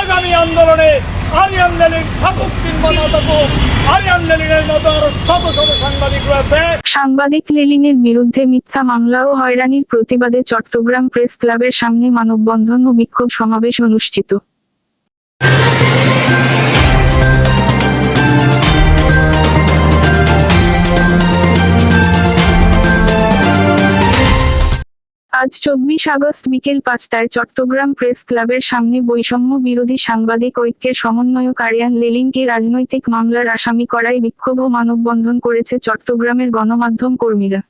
আগামী আন্দোলনে আরিয়ান লেলিন থাকুক কিংবা না থাকুক, আরিয়ান লেলিনের মতো আরও শত শত সাংবাদিক রয়েছে। সাংবাদিক লেলিনের বিরুদ্ধে মিথ্যা মামলা ও হয়রানির প্রতিবাদে চট্টগ্রাম প্রেস ক্লাবের সামনে মানববন্ধন ও বিক্ষোভ সমাবেশ অনুষ্ঠিত। আজ চব্বিশ আগস্ট বিকেল পাঁচটায় চট্টগ্রাম প্রেস ক্লাবের সামনে বৈষম্য বিরোধী সাংবাদিক ঐক্যের সমন্বয়ক আরিয়ান লেলিংকে রাজনৈতিক মামলার আসামি করায় বিক্ষোভ ও মানববন্ধন করেছে চট্টগ্রামের গণমাধ্যম কর্মীরা।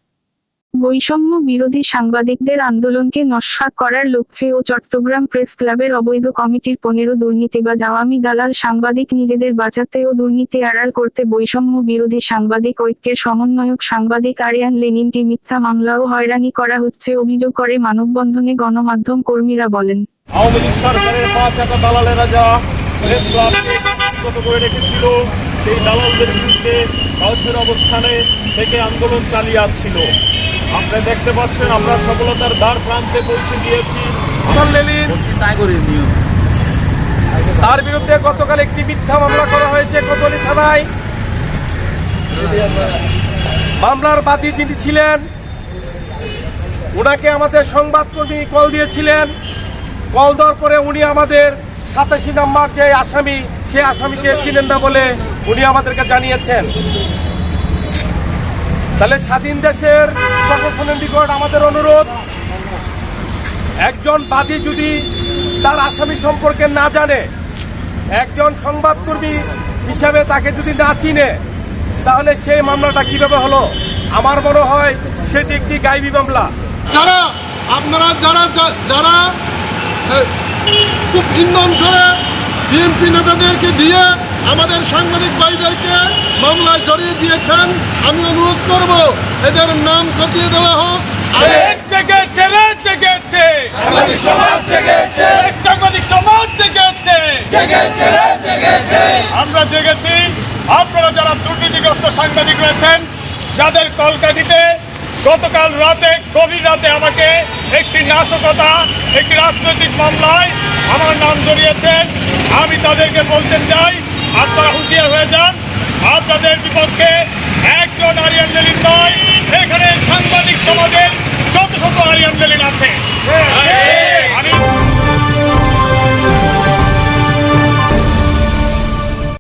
বৈষম্য বিরোধী সাংবাদিকদের আন্দোলনকে নস্যাৎ করার লক্ষ্যে ও চট্টগ্রাম প্রেস ক্লাবের অবৈধ কমিটির পনেরো দুর্নীতিবাজ আওয়ামী দালাল সাংবাদিক নিজেদের বাঁচাতে ও দুর্নীতি আড়াল করতে বৈষম্য বিরোধী সাংবাদিক ঐক্যের সমন্বয়ক সাংবাদিক আরিয়ান লেনিনকে মিথ্যা মামলা ও হয়রানি করা হচ্ছে অভিযোগ করে মানববন্ধনে গণমাধ্যম কর্মীরা বলেন। আওয়ামী লীগ সরকারের দালালেরা যা প্রেস করে রেখেছিল সেই দালালদের বিরুদ্ধে ভারতের অবস্থানে থেকে আন্দোলন চালিয়ে আসছিল। আপনারা দেখতে পাচ্ছেন, আমরা সফলতার দ্বার প্রান্তে পৌঁছে দিয়েছি। তার বিরুদ্ধে গতকাল একটি মিথ্যা মামলা করা হয়েছে কোতলি থানায়। মামলার বাদী যিনি ছিলেন, ওনাকে আমাদের সংবাদকর্মী কল দিয়েছিলেন। কল দেওয়ার পরে উনি আমাদের সাতাশি নাম্বার যে আসামি সে আসামিকে চিনেন না বলে উনি আমাদেরকে জানিয়েছেন। তাহলে স্বাধীন দেশের প্রশাসনের নিকট আমাদের অনুরোধ, একজন বাদী যদি তার আসামি সম্পর্কে না জানে, একজন সংবাদকর্মী হিসাবে তাকে যদি না চিনে, তাহলে সেই মামলাটা কীভাবে হলো? আমার মনে হয় সেটি একটি গাইবী মামলা। যারা আপনারা যারা যারা খুব ইন্ধন করে বিএনপি নেতাদেরকে দিয়ে আমাদের সাংবাদিক ভাইদেরকে মামলায় জড়িয়ে দিয়েছেন আমি অনুরোধ করব এদের নাম খতিয়ে দেওয়া হোক। আর জেগেছে রে জেগেছে। সাংবাদিক সমাজ জেগেছে। সাংবাদিক সমাজ জেগেছে। জেগেছে। আমরা জেগেছি। আপনারা যারা দুর্নীতিগ্রস্ত সাংবাদিক রয়েছেন যাদের কলকাঠিতে গতকাল রাতে, গভীর রাতে আমাকে একটি নাশকতা, একটি রাজনৈতিক মামলায় আমার নাম জড়িয়েছেন। আমি তাদেরকে বলতে চাই, আপনারা হুঁশিয়ার হয়ে যান। আপনাদের বিপক্ষে একজন আরিয়ান লেলিন নয় এখানে সাংবাদিক সমাজের শত শত আরিয়ান লেলিন আছে।